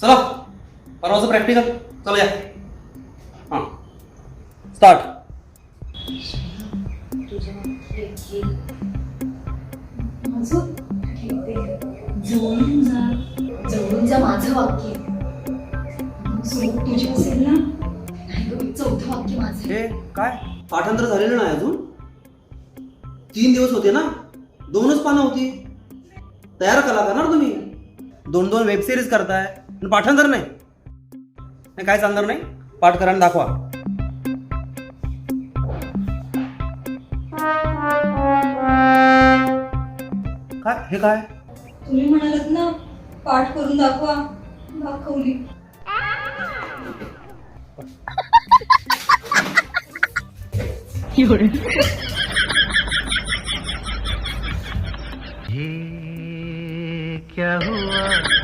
चला परवाचं प्रॅक्टिकल चला या. हां. स्टार्ट माझं जवळून जा जवळून जा माझं वाक्य सोबत तुझी असेल ना नाही गं, चौथं वाक्य माझं हे काय? पाठांतर झालेलं नाही अजून? तीन दिवस होते ना? दोनच पानं होती. तयार कला करणार तुम्ही? दोन दोन वेब सिरीज करताय. आणि पाठांतर नाही. नाही, काय चालणार नाही? पाठ करा दाखवा. काय? हे काय? तुम्ही म्हणालात ना पाठ करून दाखवा. दाखवली. ये क्या हुआ?